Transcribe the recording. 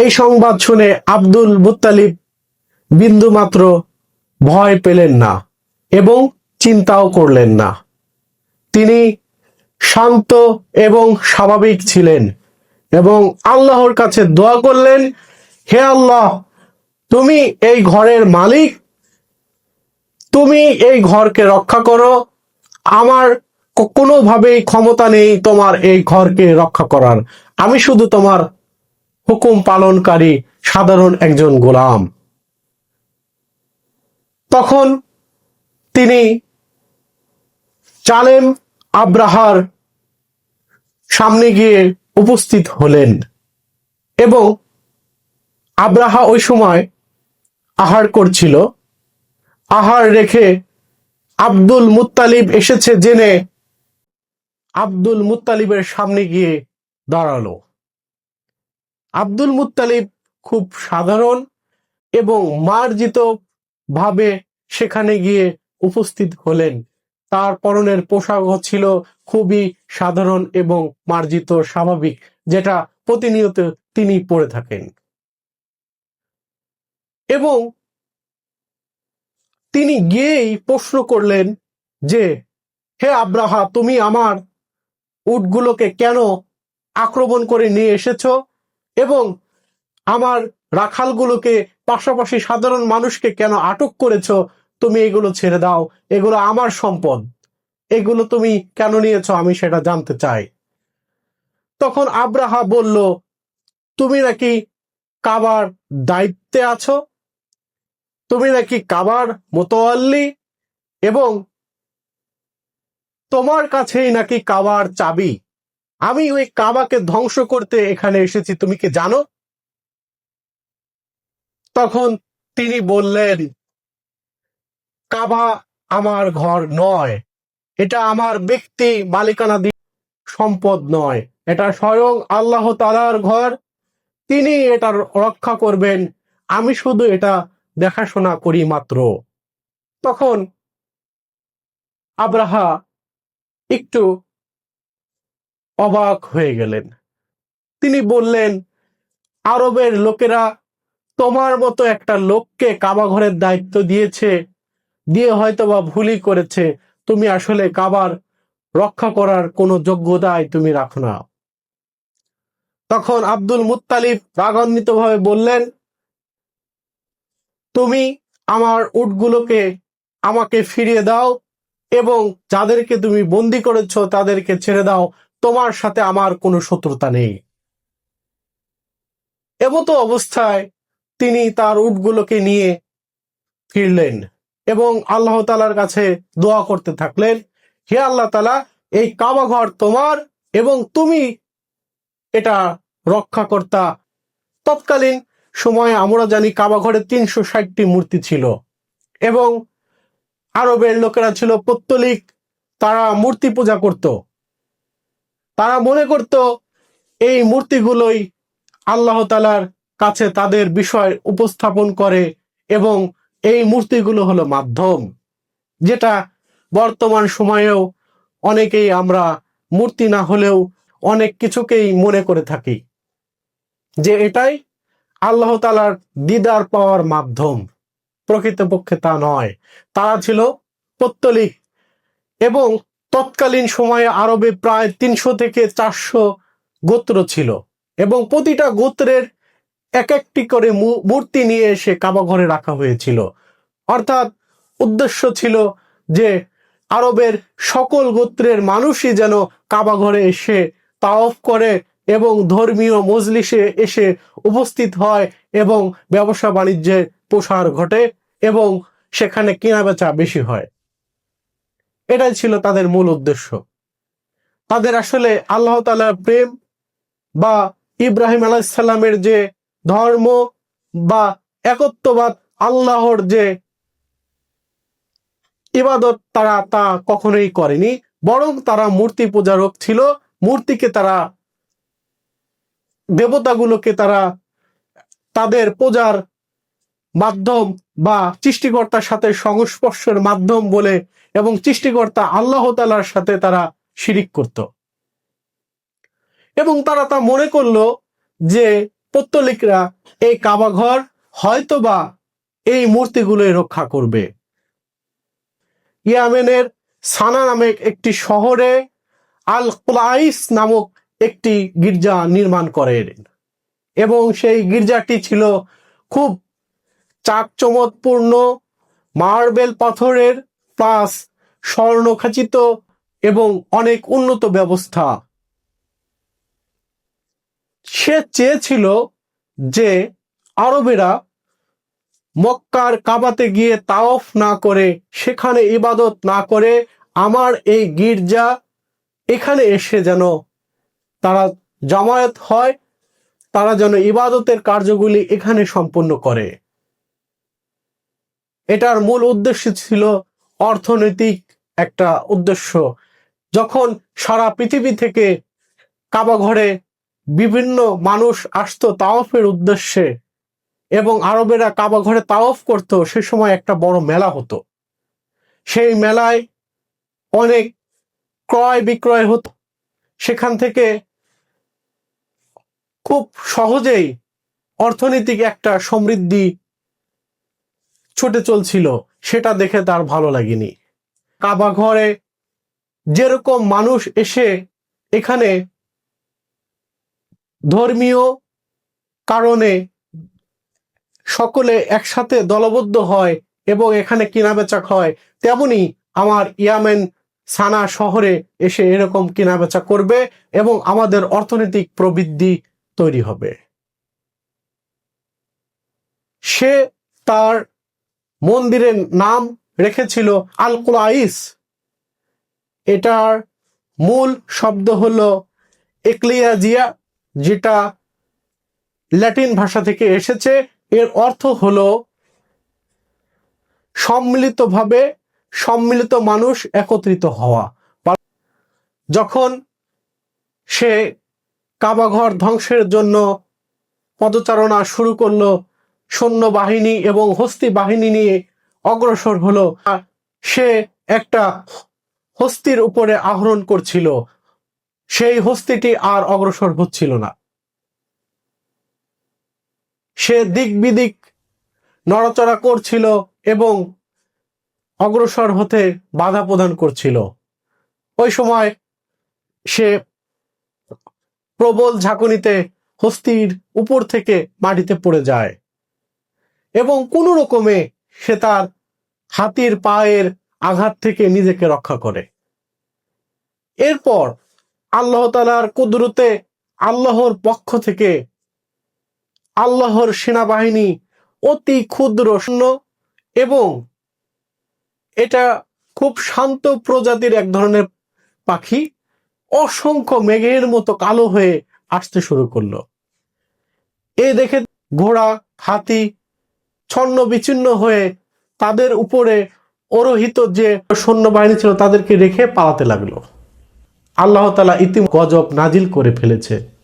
এই সংবাদ শুনে আব্দুল মুত্তালিব বিন্দুমাত্র ভয় পেলেন না এবং চিন্তাও করলেন না। তিনি শান্ত এবং স্বাভাবিক ছিলেন এবং আল্লাহর কাছে দোয়া করলেন, হে আল্লাহ, তুমি এই ঘরের মালিক, তুমি এই ঘরকে রক্ষা করো। আমার কোনোভাবেই ক্ষমতা নেই তোমার এই ঘরকে রক্ষা করার। আমি শুধু তোমার হুকুম পালনকারী সাধারণ একজন গোলাম। তখন তিনি চালেম আব্রাহার সামনে গিয়ে উপস্থিত হলেন এবং আব্রাহা ওই সময় আহার করছিল। আহার রেখে আব্দুল মুত্তালিব এসেছে জেনে আব্দুল মুত্তালিবের সামনে গিয়ে দাঁড়াল। আব্দুল মুত্তালিব খুব সাধারণ এবং মার্জিত ভাবে সেখানে গিয়ে উপস্থিত হলেন। তার পরনের পোশাক ছিল খুবই সাধারণ এবং মার্জিত স্বাভাবিক, যেটা প্রতিনিয়ত তিনি পরে থাকেন। এবং তিনি গিয়েই প্রশ্ন করলেন যে, হে আব্রাহা, তুমি আমার উটগুলোকে কেন আক্রমণ করে নিয়ে এসেছ? এবং আমার রাখালগুলোকে পাশাপাশি সাধারণ মানুষকে কেন আটক করেছ? তুমি এগুলো ছেড়ে দাও। এগুলো আমার সম্পদ। এগুলো তুমি কেন নিয়েছো? আমি সেটা জানতে চাই। তখন আব্রাহা বলল, তুমি নাকি কাবার দায়িত্বে আছো? তুমি নাকি কাবার মোতোয়াল্লি এবং তোমার কাছেই নাকি কাবার চাবি? আমি ওই কাবাকে ধ্বংস করতে এখানে এসেছি, তুমি কি জানো? তখন তিনি বললেন, কাবা আমার ঘর নয়, এটা আমার ব্যক্তি মালিকানাধীন সম্পদ নয়, এটা স্বয়ং আল্লাহ তালার ঘর, তিনি এটা রক্ষা করবেন, আমি শুধু এটা দেখাশোনা করি মাত্র। তখন আব্রাহা একটু অবাক হয়ে গেলেন। তিনি বললেন, আরবের লোকেরা তোমার মতো একটা লোককে কাবা ঘরের দায়িত্ব দিয়েছে। দিয়ে হয়তো বা ভুলই করেছে। তুমি আসলে কাবার রক্ষা করার কোনো যোগ্যতাই তুমি রাখো না। তখন আব্দুল মুত্তালিব রাগান্বিত ভাবে বললেন, তুমি আমার উটগুলোকে আমাকে ফিরিয়ে দাও এবং যাদেরকে তুমি বন্দি করেছ তাদেরকে ছেড়ে দাও। তোমার সাথে আমার কোনো শত্রুতা নেই। এমতো অবস্থায় তিনি তার উটগুলোকে নিয়ে ফিরলেন এবং আল্লাহ তালার কাছে দোয়া করতে থাকলেন, হে আল্লাহ তালা এই কাবা ঘর তোমার এবং তুমি এটা রক্ষাকর্তা। তৎকালীন সময়ে আমরা জানি কাবা ঘরে তিনশো ষাটটি মূর্তি ছিল এবং আরবের লোকেরা ছিল পত্তলিক, তারা মূর্তি পূজা করত। তারা মনে করত এই মূর্তিগুলোই আল্লাহ তালার কাছে তাদের বিষয় উপস্থাপন করে এবং এই মূর্তিগুলো হলো মাধ্যম, যেটা বর্তমান সময়েও অনেকেই আমরা মূর্তি না হলেও অনেক কিছুকেই মনে করে থাকি যে এটাই আল্লাহ তালার দিদার পাওয়ার মাধ্যম। প্রকৃতপক্ষে তা নয়, তারা ছিল পত্তলিক এবং তৎকালীন সময়ে আরবে প্রায় তিনশো থেকে চারশো গোত্র ছিল এবং প্রতিটা গোত্রের এক একটি করে মূর্তি নিয়ে এসে কাবা ঘরে রাখা হয়েছিল। অর্থাৎ উদ্দেশ্য ছিল যে আরবের সকল গোত্রের মানুষই যেন কাবা ঘরে এসে তাওফ করে এবং ধর্মীয় মজলিসে এসে উপস্থিত হয় এবং ব্যবসা বাণিজ্যের প্রসার ঘটে এবং সেখানে কেনাবেচা বেশি হয়। এটাই ছিল তাদের মূল উদ্দেশ্য। তাদের আসলে আল্লাহ তালার প্রেম বা ইব্রাহিম আলাইসাল্লামের যে ধর্ম বা একত্ববাদ, আল্লাহর যে ইবাদত, তারা তা কখনোই করেনি। বরং তারা মূর্তি পূজারক ছিল। মূর্তিকে তারা, দেবতাগুলোকে তারা তাদের পূজার মাধ্যম বা সৃষ্টিকর্তার সাথে সংস্পর্শের মাধ্যম বলে এবং সৃষ্টিকর্তা আল্লাহ তালার সাথে তারা শিরিক করত। এবং তারা তা মনে করল যে পত্তলিকরা এই কাবাঘর হয়তোবা এই মূর্তিগুলোই রক্ষা করবে। ইয়ামেনের সানা নামে একটি শহরে আল কুলাইস নামক একটি গির্জা নির্মাণ করেন। এবং সেই গির্জাটি ছিল খুব চাকচমৎপূর্ণ মার্বেল পাথরের প্লাস স্বর্ণখাচিত এবং অনেক উন্নত ব্যবস্থা। সে চেয়েছিল যে আরবেরা মক্কার কাবাতে গিয়ে তাওফ না করে, সেখানে ইবাদত না করে আমার এই গির্জা এখানে এসে যেন তারা জামায়াত হয়, তারা যেন ইবাদতের কার্যগুলি এখানে সম্পন্ন করে। এটার মূল উদ্দেশ্য ছিল অর্থনৈতিক একটা উদ্দেশ্য। যখন সারা পৃথিবী থেকে কাবা ঘরে বিভিন্ন মানুষ আসতো তাওফের উদ্দেশ্যে এবং আরবেরা কাবা ঘরে তাওফ করত, সে সময় একটা বড় মেলা হতো। সেই মেলায় অনেক ক্রয় বিক্রয় হতো। সেখান থেকে খুব সহজেই অর্থনৈতিক একটা সমৃদ্ধি ছুটে চলছিল, সেটা দেখে তার ভালো লাগেনি। কাবা ঘরে যেরকম মানুষ এসে এখানে ধর্মীয় কারণে সকলে একসাথে দলবদ্ধ হয় এবং এখানে কেনাবেচা হয়, তেমনি আমার ইয়ামেন সানা শহরে এসে এরকম কেনাবেচা করবে এবং আমাদের অর্থনৈতিক প্রবৃদ্ধি তৈরি হবে। সে তার মন্দিরের নাম রেখেছিল আল কুলাইস এটার মূল শব্দ হলো একলিয়াজিয়া, যেটা ল্যাটিন ভাষা থেকে এসেছে। এর অর্থ হলো সম্মিলিতভাবে সম্মিলিত মানুষ একত্রিত হওয়া। যখন সে কাবাঘর ধ্বংসের জন্য পদচারণা শুরু করল সৈন্যবাহিনী এবং হস্তি বাহিনী নিয়ে অগ্রসর হলো। সে একটা হস্তির উপরে আহরণ করছিল। সেই হস্তিটি আর অগ্রসর হচ্ছিল না। সে দিক বিদিক নড়াচড়া করছিল এবং অগ্রসর হতে বাধা প্রদান করছিল। ওই সময় সে প্রবল ঝাঁকুনিতে হস্তির উপর থেকে মাটিতে পড়ে যায়। এবং কোনো রকমে সে তার হাতির পায়ের আঘাত থেকে নিজেকে রক্ষা করে। এরপর আল্লাহ তালার কুদরতে আল্লাহর পক্ষ থেকে আল্লাহর সেনাবাহিনী অতি ক্ষুদ্র শূন্য এবং এটা খুব শান্ত প্রজাতির এক ধরনের পাখি অসংখ্য মেঘের মতো কালো হয়ে আসতে শুরু করল। এ দেখে ঘোড়া, হাতি ছন্ন বিচ্ছিন্ন হয়ে তাদের উপরে অরোহিত যে সৈন্যবাহিনী ছিল তাদেরকে রেখে পালাতে লাগল। আল্লাহ তালা ইতিম গজব নাজিল করে ফেলেছে।